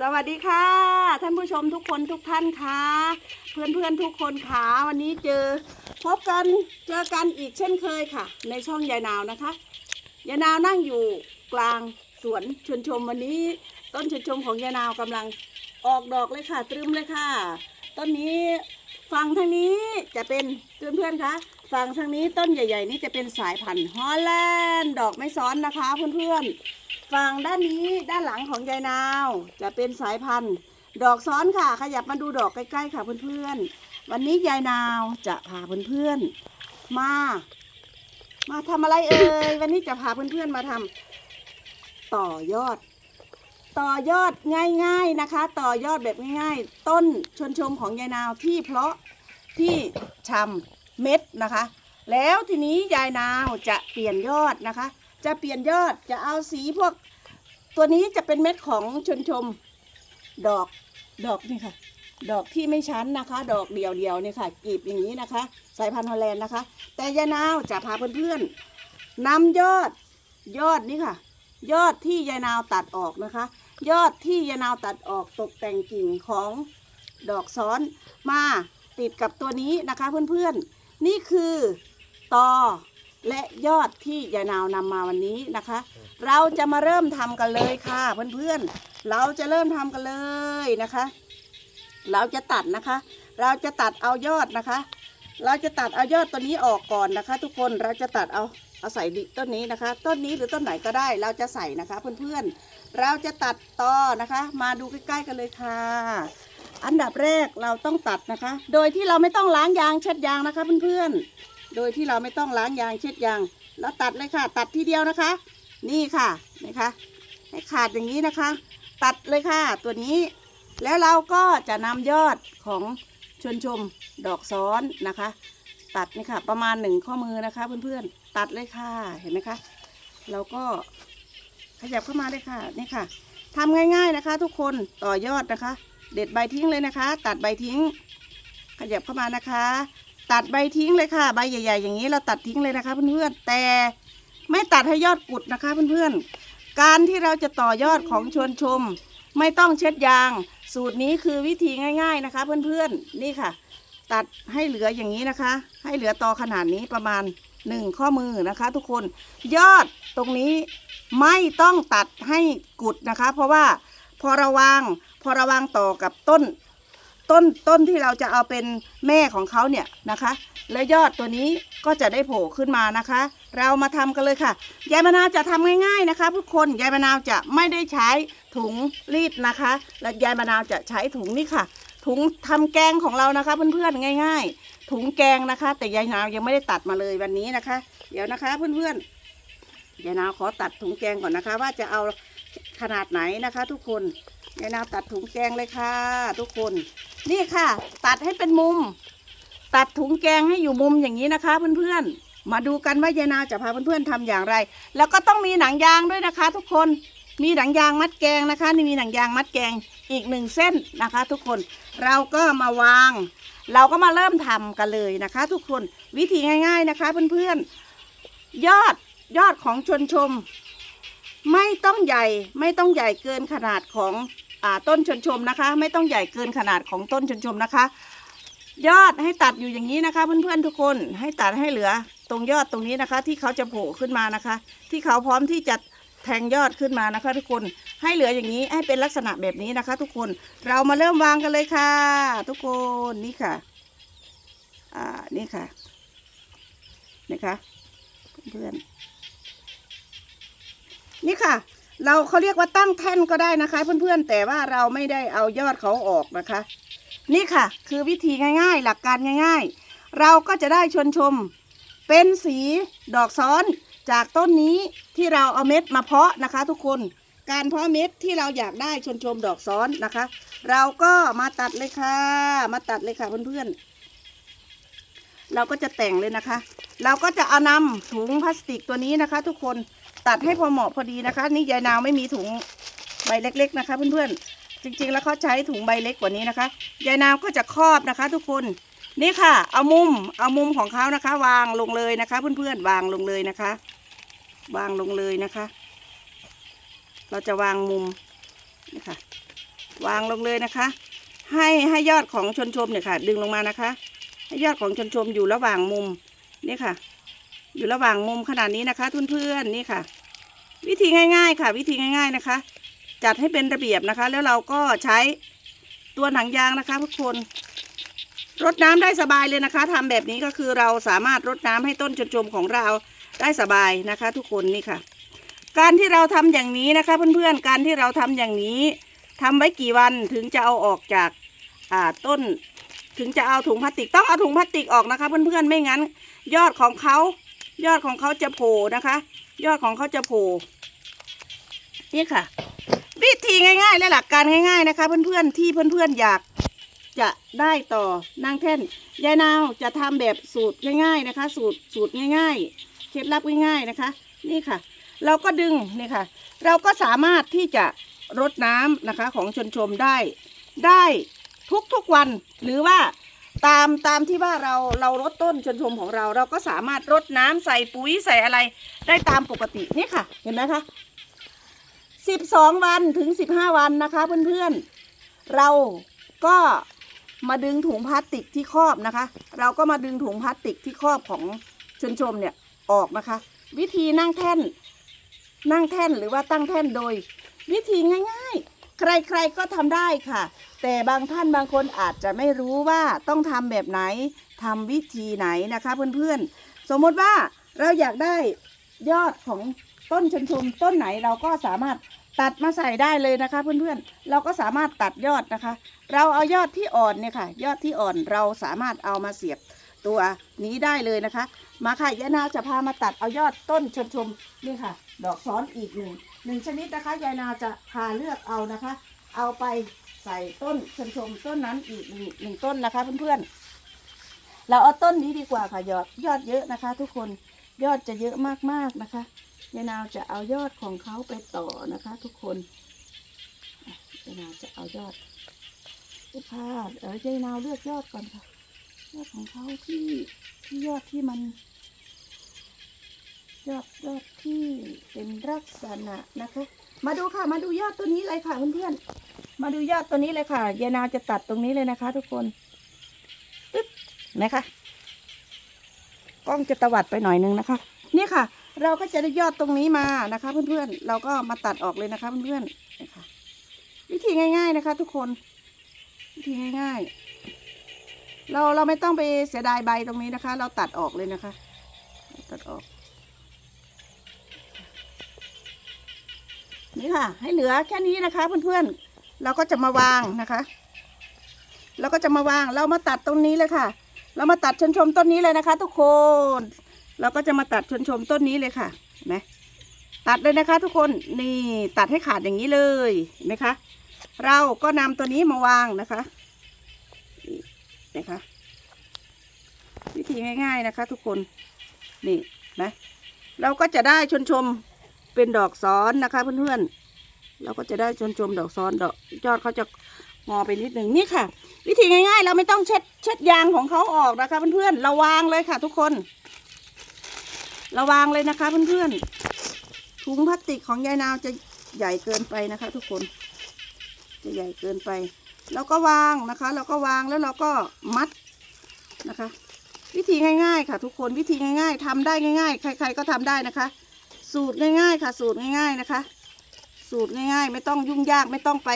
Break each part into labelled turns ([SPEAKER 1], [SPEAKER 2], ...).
[SPEAKER 1] สวัสดีค่ะ ท่านผู้ชมทุกคนทุกท่านค่ะ เพื่อนเพื่อนๆทุกคนค่ะวันนี้เจอพบกันเจอกันอีกเช่นเคยค่ะ ในช่องยายนาวนะคะยายนาวนั่งอยู่กลางสวนชวนชมวันนี้ ต้นชวนชมของยายนาวกำลังออกดอกเลยค่ะตรึมเลยค่ะ ต้นนี้ฝั่งทางนี้จะเป็นเพื่อนเพื่อนคะ ฝั่งทางนี้ต้นใหญ่ ๆ นี่จะเป็นสายพันธุ์ฮอลแลนด์ดอกไม่ซ้อนนะคะเพื่อนเพื่อนๆฝั่งด้านนี้ด้านหลังของยายนาว จะเป็นสายพันธุ์ดอกซ้อนค่ะ ขยับมาดูดอกใกล้ๆค่ะเพื่อนๆ วันนี้ยายนาวจะพาเพื่อนๆมา มาทำอะไรเอ่ยวันนี้จะพาเพื่อนๆมาทำต่อยอด ต่อยอดง่าย ๆนะคะ ต่อยอดแบบง่ายๆ ต้นชวนชมของยายนาวที่เพราะที่ชำ เม็ดนะคะ แล้วทีนี้ยายนาวจะเปลี่ยนยอดนะคะ จะเปลี่ยนยอดจะเอาสีพวก ตัวนี้จะเป็นเม็ดของชนชมดอกดอกนี่ค่ะ ดอกที่ไม่ชั้นนะคะ ดอกเดียวเดียวๆเนี่ยค่ะกลีบอย่างนี้นะคะ สายพันธุ์ฮอลแลนด์นะคะ แต่ยายนาวจะพาเพื่อนๆนำยอดยอดนี่ค่ะ ยอดที่ยายนาวตัดออกนะคะ ยอดที่ยายนาวตัดออกตกแต่งกิ่งของดอกซ้อนมาติดกับตัวนี้นะคะเพื่อนๆ นี่คือตอและยอดที่ยายนาวนำมาวันนี้นะคะ เราจะมาเริ่มทำกันเลยค่ะเพื่อนๆ เราจะเริ่มทำกันเลยนะคะ เราจะตัดนะคะ เราจะตัดเอายอดนะคะ เราจะตัดเอายอดตัวนี้ออกก่อนนะคะ ทุกคนเราจะตัดเอาเอาใส่ดิต้นนี้นะคะ ต้นนี้หรือต้นไหนก็ได้ เราจะใส่นะคะเพื่อนๆ เราจะตัดต่อนะคะ มาดูใกล้ๆกันเลยค่ะ อันดับแรกเราต้องตัดนะคะ โดยที่เราไม่ต้องล้างยางเช็ดยางนะคะเพื่อนๆ โดยที่เราไม่ต้องล้างยางเช็ดยางแล้วตัดเลยค่ะ ตัดทีเดียวนะคะ นี่ค่ะนะคะ ให้ขาดอย่างนี้นะคะ ตัดเลยค่ะตัวนี้ แล้วเราก็จะนำยอดของชวนชมดอกซ้อนนะคะ ตัดนี่ค่ะ ประมาณหนึ่งข้อมือนะคะเพื่อนๆ ตัดเลยค่ะเห็นไหมคะเราก็ขยับเข้ามาเลยค่ะนี่ค่ะทำง่ายๆนะคะ ทุกคนต่อยอดนะคะ เด็ดใบทิ้งเลยนะคะ ตัดใบทิ้ง ขยับเข้ามานะคะ ตัดใบทิ้งเลยค่ะ ใบใหญ่ ๆ อย่างนี้เราตัดทิ้งเลยนะคะเพื่อนๆแต่ไม่ตัดให้ยอดกุดนะคะเพื่อนๆการที่เราจะต่อยอดของชวนชม ไม่ต้องเช็ดยาง สูตรนี้คือวิธีง่าย ๆนะคะ เพื่อนๆนี่ค่ะ ตัดให้เหลืออย่างนี้นะคะ ให้เหลือตอขนาดนี้ประมาณหนึ่งข้อมือนะคะ ทุกคนยอดตรงนี้ไม่ต้องตัดให้กุดนะคะ เพราะว่าพอระวาง พอระวางต่อกับต้น ต้นต้นที่เราจะเอาเป็นแม่ของเขาเนี่ยนะคะ และยอดตัวนี้ก็จะได้โผล่ขึ้นมานะคะ เรามาทำกันเลยค่ะยายมะนาวจะทำง่ายๆนะคะทุกคนยายมะนาวจะไม่ได้ใช้ถุงรีดนะคะ และยายมะนาวจะใช้ถุงนี่ค่ะ ถุงทำแกงของเรานะคะ เพื่อนๆง่าย ๆ ถุงแกงนะคะ แต่ยายนาวยังไม่ได้ตัดมาเลยวันนี้นะคะ เดี๋ยวนะคะเพื่อนๆยายนาวขอตัดถุงแกงก่อนนะคะ ว่าจะเอาขนาดไหนนะคะ ทุกคน ยายนาวตัดถุงแกงเลยค่ะ ทุกคน นี่ค่ะ ตัดให้เป็นมุม ตัดถุงแกงให้อยู่มุมอย่างนี้นะคะ เพื่อนๆ มาดูกันว่ายายนาวจะพาเพื่อนๆทำอย่างไร แล้วก็ต้องมีหนังยางด้วยนะคะ ทุกคน มีหนังยางมัดแกงนะคะ นี่มีหนังยางมัดแกงอีกหนึ่งเส้นนะคะ ทุกคน เราก็มาวาง เราก็มาเริ่มทำกันเลยนะคะ ทุกคน วิธีง่าย ๆนะคะ เพื่อนๆ ยอดยอดของชนชม ไม่ต้องใหญ่ไม่ต้องใหญ่เกินขนาดของ ต้นชนชมนะคะ ไม่ต้องใหญ่เกินขนาดของต้นชนชมนะคะ ยอดให้ตัดอยู่อย่างนี้นะคะ เพื่อนๆทุกคนให้ตัดให้เหลือตรงยอดตรงนี้นะคะ ที่เขาจะโผล่ขึ้นมานะคะ ที่เขาพร้อมที่จะแทงยอดขึ้นมานะคะ ทุกคนให้เหลืออย่างนี้ให้เป็นลักษณะแบบนี้นะคะ ทุกคนเรามาเริ่มวางกันเลยค่ะ ทุกคนนี่ค่ะอ่านี่ค่ะนะคะเพื่อนๆนี่ค่ะ เราเขาเรียกว่าตั้งแท่นก็ได้นะคะ เพื่อนๆ แต่ว่าเราไม่ได้เอายอดเขาออกนะคะ นี่ค่ะ คือวิธีง่ายๆ หลักการง่าย ๆ เราก็จะได้ชวนชม เป็นสีดอกซ้อนจากต้นนี้ที่เราเอาเม็ดมาเพาะนะคะ ทุกคนการเพาะเม็ดที่เราอยากได้ชวนชมดอกซ้อนนะคะ เราก็มาตัดเลยค่ะ มาตัดเลยค่ะเพื่อนๆเราก็จะแต่งเลยนะคะ เราก็จะเอานำถุงพลาสติกตัวนี้นะคะ ทุกคน ตัดให้พอเหมาะพอดีนะคะ นี่ยายนาวไม่มีถุงใบเล็ก ๆ นะคะเพื่อนๆจริงๆ แล้วเขาใช้ถุงใบเล็กกว่านี้นะคะยายนาวก็จะครอบนะคะ ทุกคนนี่ค่ะ เอามุมเอามุมของเขานะคะ วางลงเลยนะคะ เพื่อนๆวางลงเลยนะคะ วางลงเลยนะคะ เราจะวางมุมนี่ค่ะ วางลงเลยนะคะ ให้ให้ยอดของชนชมเนี่ยค่ะ ดึงลงมานะคะ ให้ยอดของชนชมอยู่ระหว่างมุมนี่ค่ะ อยู่ระหว่างมุมขนาดนี้นะคะเพื่อนๆนี่ค่ะ วิธีง่าย ๆ ค่ะ วิธีง่าย ๆนะคะ จัดให้เป็นระเบียบนะคะ แล้วเราก็ใช้ตัวหนังยางนะคะทุกคนรดน้ำได้สบายเลยนะคะทำแบบนี้ก็คือเราสามารถรดน้ำให้ต้นชนชมของเราได้สบายนะคะ ทุกคนนี่ค่ะ การที่เราทำอย่างนี้นะคะเพื่อนๆการที่เราทำอย่างนี้ทำไว้กี่วันถึงจะเอาออกจากอ่าต้น ถึงจะเอาถุงพลาสติกต้องเอาถุงพลาสติกออกนะคะ เพื่อนๆไม่งั้น ยอดของเขา ยอดของเขาจะโผล่นะคะ ยอดของเขาจะโผล่นี่ค่ะ วิธีง่ายๆและหลักการง่าย ๆนะคะ เพื่อนๆที่เพื่อนๆอยากจะได้ต่อนางแท่นยายนาวจะทำแบบสูตรง่าย ๆนะคะ สูตรสูตรง่าย ๆ เคล็ดลับง่ายๆนะคะ นี่ค่ะ เราก็ดึงนี่ค่ะ เราก็สามารถที่จะรดน้ำนะคะของชนชมได้ ได้ทุกๆวันหรือว่า ตามตามที่ว่าเราเรารดต้นชนชมของเรา เราก็สามารถรดน้ำใส่ปุ๋ยใส่อะไรได้ตามปกตินี่ค่ะ เห็นไหมคะสิบสองวันถึงสิบห้าวันนะคะเพื่อนๆ เราก็มาดึงถุงพลาสติกที่ครอบนะคะ เราก็มาดึงถุงพลาสติกที่ครอบของชนชมเนี่ยออกนะคะ วิธีนั่งแท่น นั่งแท่นหรือว่าตั้งแท่นโดย วิธีง่าย ๆ ใครๆก็ทำได้ค่ะ แต่บางท่านบางคนอาจจะไม่รู้ว่าต้องทำแบบไหนทำวิธีไหนนะคะเพื่อนๆ สมมติว่าเราอยากได้ยอดของต้นชนชมต้นไหนเราก็สามารถตัดมาใส่ได้เลยนะคะเพื่อนๆ เราก็สามารถตัดยอดนะคะ เราเอายอดที่อ่อนเนี่ยค่ะ ยอดที่อ่อนเราสามารถเอามาเสียบตัวนี้ได้เลยนะคะ มาค่ะยายนาจะพามาตัดเอายอดต้นชนชมนี่ค่ะ ดอกซ้อนอีกหนึ่งหนึ่งชนิดนะคะยายนาจะพาเลือกเอานะคะ เอาไป ใส่ต้นชนชมต้นนั้นอีกหนึ่งหนึ่งต้นนะคะเพื่อนๆ เราเอาต้นนี้ดีกว่าค่ะยอดยอดเยอะนะคะ ทุกคนยอดจะเยอะมากๆนะคะยายนาวจะเอายอดของเขาไปต่อนะคะ ทุกคนยายนาวจะเอายอดที่พาดเออยายนาวเลือกยอดก่อนค่ะยอดของเขาที่ที่ยอดที่มัน ยอดยอดที่เป็นลักษณะนะคะ มาดูค่ะมาดูยอดตัวนี้เลยค่ะเพื่อนๆ มาดูยอดตัวนี้เลยค่ะยายนาวจะตัดตรงนี้เลยนะคะ ทุกคนอึ๊บนะคะกล้องจะตวัดไปหน่อยนึงนะคะ นี่ค่ะ เราก็จะได้ยอดตรงนี้มานะคะ เพื่อนๆ เราก็มาตัดออกเลยนะคะ เพื่อนๆนะคะวิธีง่าย ๆนะคะ ทุกคน วิธีง่าย ๆ เราเราไม่ต้องไปเสียดายใบตรงนี้นะคะ เราตัดออกเลยนะคะ ตัดออก นี่ค่ะ ให้เหลือแค่นี้นะคะ เพื่อนๆ เราก็จะมาวางนะคะ เราก็จะมาวางเรามาตัดตรงนี้เลยค่ะ เรามาตัดชนชมต้นนี้เลยนะคะ ทุกคน เราก็จะมาตัดชนชมต้นนี้เลยค่ะเห็นไหมตัดเลยนะคะ ทุกคนนี่ตัดให้ขาดอย่างนี้เลยเห็นไหมคะ เราก็นำตัวนี้มาวางนะคะนี่นะคะ วิธีง่าย ๆนะคะ ทุกคนนี่นะเราก็จะได้ชนชมเป็นดอกซ้อนนะคะเพื่อนๆ เราก็จะได้ชนชมดอกซ้อนดอกยอดเขาจะงอไปนิดหนึ่งนี่ค่ะ วิธีง่ายๆ เราไม่ต้องเช็ดเช็ดยางของเขาออกนะคะเพื่อนๆเราวางเลยค่ะ ทุกคนราวางเลยนะคะเพื่อนๆถุงพลาสติกของยายนาวจะใหญ่เกินไปนะคะ ทุกคน จะใหญ่เกินไปเราก็วางนะคะเราก็วางแล้วเราก็มัดนะคะ วิธีง่าย ๆ ค่ะ ทุกคนวิธีง่าย ๆทำได้ง่าย ๆ ใคร ๆ ก็ทำได้นะคะ สูตรง่าย ๆ ค่ะ สูตรง่าย ๆ นะคะ สูตรง่ายๆ ไม่ต้องยุ่งยากไม่ต้องไป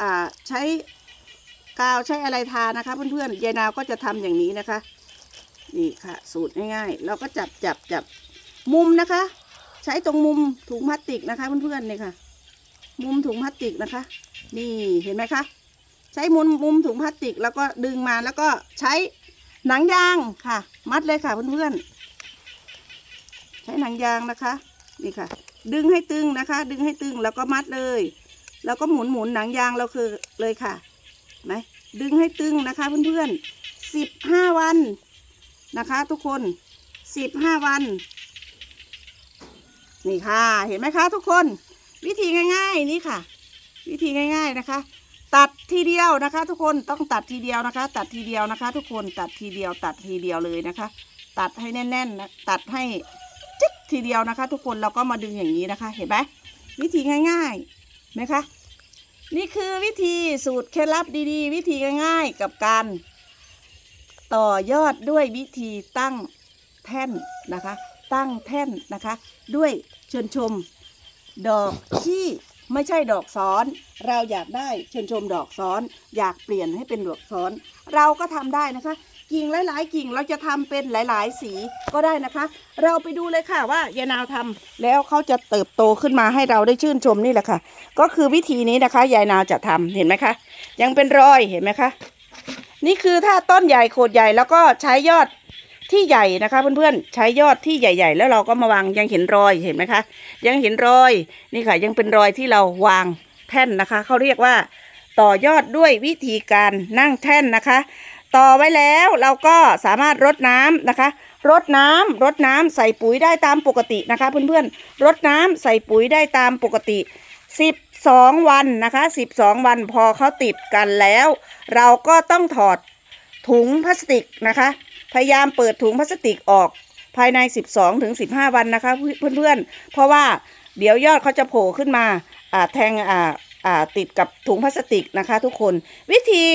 [SPEAKER 1] อ่าใช้กาวใช้อะไรทานะคะเพื่อนๆยายนาวก็จะทำอย่างนี้นะคะ นี่ค่ะ สูตรง่ายๆ เราก็จับจับจับมุมนะคะ ใช้ตรงมุมถุงพลาสติกนะคะเพื่อนๆนี่ค่ะ มุมถุงพลาสติกนะคะ นี่เห็นไหมคะใช้มุมมุมถุงพลาสติกแล้วก็ดึงมาแล้วก็ใช้หนังยางค่ะ มัดเลยค่ะเพื่อนๆใช้หนังยางนะคะ นี่ค่ะ ดึงให้ตึงนะคะ ดึงให้ตึงแล้วก็มัดเลย แล้วก็หมุนหมุนหนังยางเราคือเลยค่ะไหมดึงให้ตึงนะคะเพื่อนๆสิบห้าวันนะคะ ทุกคนสิบห้าวัน นี่ค่ะเห็นไหมคะทุกคน วิธีง่าย ๆ นี่ค่ะ วิธีง่าย ๆนะคะ ตัดทีเดียวนะคะ ทุกคนต้องตัดทีเดียวนะคะ ตัดทีเดียวนะคะ ทุกคนตัดทีเดียวตัดทีเดียวเลยนะคะ ตัดให้แน่นๆนะตัดให้ ทีเดียวนะคะ ทุกคนเราก็มาดึงอย่างนี้นะคะ เห็นไหมวิธีง่ายๆไหมคะนี่คือวิธีสูตรเคล็ดลับดีๆ วิธีง่ายๆ กับการต่อยอดด้วยวิธีตั้งแท่นนะคะ ตั้งแท่นนะคะ ด้วยเชิญชม ดอกที่ไม่ใช่ดอกซ้อน เราอยากได้เชิญชมดอกซ้อน อยากเปลี่ยนให้เป็นดอกซ้อน เราก็ทำได้นะคะ กิ่งหลาย ๆ กิ่งเราจะทำเป็นหลาย ๆ สีก็ได้นะคะ เราไปดูเลยค่ะว่ายายนาวทำแล้วเขาจะเติบโตขึ้นมาให้เราได้ชื่นชมนี่แหละค่ะ ก็คือวิธีนี้นะคะยายนาวจะทำเห็นไหมคะยังเป็นรอยเห็นไหมคะ นี่คือถ้าต้นใหญ่โขดใหญ่แล้วก็ใช้ยอดที่ใหญ่นะคะเพื่อนๆใช้ยอดที่ใหญ่ ๆ แล้วเราก็มาวางยังเห็นรอยเห็นไหมคะ ยังเห็นรอยนี่ค่ะ ยังเป็นรอยที่เราวางแท่นนะคะเขาเรียกว่าต่อยอดด้วยวิธีการนั่งแท่นนะคะ ต่อไว้แล้วเราก็สามารถรดน้ำนะคะ รดน้ำรดน้ำใส่ปุ๋ยได้ตามปกตินะคะ เพื่อนๆ รดน้ำใส่ปุ๋ยได้ตามปกติ 12 วันนะคะ12 วันพอเขาติดกันแล้ว เราก็ต้องถอดถุงพลาสติกนะคะ พยายามเปิดถุงพลาสติกออกภายใน 12ถึง15 วันนะคะเพื่อนๆ เพราะว่าเดี๋ยวยอดเขาจะโผล่ขึ้นมาอ่าแทงอ่าอ่า ติดกับถุงพลาสติกนะคะ ทุกคนวิธี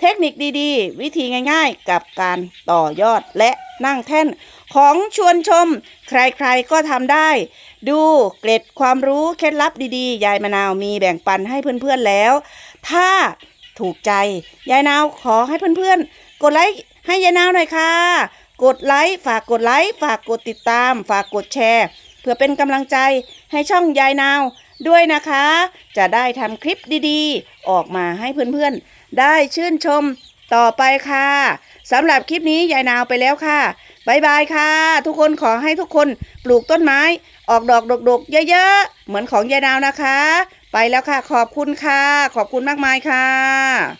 [SPEAKER 1] เทคนิคดีๆ วิธีง่ายๆ กับการต่อยอดและนั่งแท่นของชวนชม ใครๆก็ทำได้ ดูเกร็ดความรู้เคล็ดลับดีๆ ยายมะนาวมีแบ่งปันให้เพื่อนๆแล้ว ถ้าถูกใจ ยายนาวขอให้เพื่อนๆ กดไลค์ให้ยายนาวหน่อยค่ะ กดไลค์ฝากกดไลค์ฝากกดติดตาม ฝากกดแชร์ เพื่อเป็นกำลังใจให้ช่องยายนาว ด้วยนะคะ จะได้ทำคลิปดีๆ ออกมาให้เพื่อนๆ ได้ชื่นชมต่อไปค่ะสำหรับคลิปนี้ยายนาวไปแล้วค่ะบายบายค่ะ ทุกคนขอให้ทุกคนปลูกต้นไม้ ออกดอกดกๆ เยอะๆ เหมือนของยายนาวนะคะ ไปแล้วค่ะ ขอบคุณค่ะ ขอบคุณมากมายค่ะ